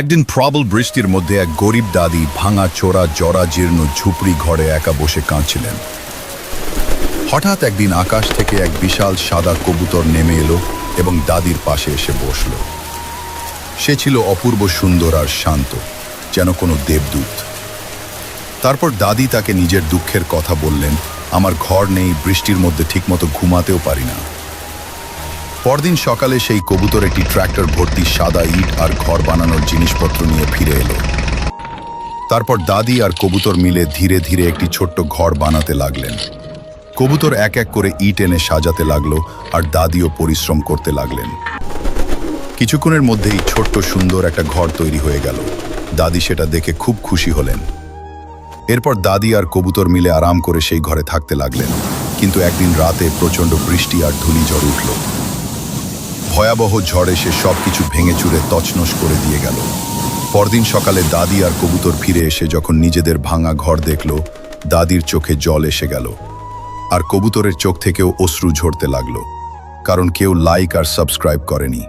একদিন প্রবল বৃষ্টির মধ্যে এক গরিব দাদি ভাঙা চোরা জরা জীর্ণ ঝুপড়ি ঘরে একা বসে কাঁদছিলেন। হঠাৎ একদিন আকাশ থেকে এক বিশাল সাদা কবুতর নেমে এলো এবং দাদির পাশে এসে বসল। সে ছিল অপূর্ব সুন্দর আর শান্ত, যেন কোনো দেবদূত। তারপর দাদি তাকে নিজের দুঃখের কথা বললেন, আমার ঘর নেই, বৃষ্টির মধ্যে ঠিকমতো ঘুমাতেও পারি না। পরদিন সকালে সেই কবুতর একটি ট্র্যাক্টর ভর্তি সাদা ইট আর ঘর বানানোর জিনিসপত্র নিয়ে ফিরে এলো। তারপর দাদি আর কবুতর মিলে ধীরে ধীরে একটি ছোট্ট ঘর বানাতে লাগলেন। কবুতর এক এক করে ইট এনে সাজাতে লাগল আর দাদিও পরিশ্রম করতে লাগলেন। কিছুক্ষণের মধ্যেই ছোট্ট সুন্দর একটা ঘর তৈরি হয়ে গেল। দাদি সেটা দেখে খুব খুশি হলেন। এরপর দাদি আর কবুতর মিলে আরাম করে সেই ঘরে থাকতে লাগলেন। কিন্তু একদিন রাতে প্রচণ্ড বৃষ্টি আর ধূলিঝড় উঠল। ভয়াবহ ঝড়ে সে সব কিছু ভেঙে চুরে তছনস করে দিয়ে গেল। পরদিন সকালে দাদি আর কবুতর ফিরে এসে যখন নিজেদের ভাঙা ঘর দেখল, দাদির চোখে জল এসে গেল আর কবুতরের চোখ থেকেও অশ্রু ঝরতে লাগল, কারণ কেউ লাইক আর সাবস্ক্রাইব করেনি।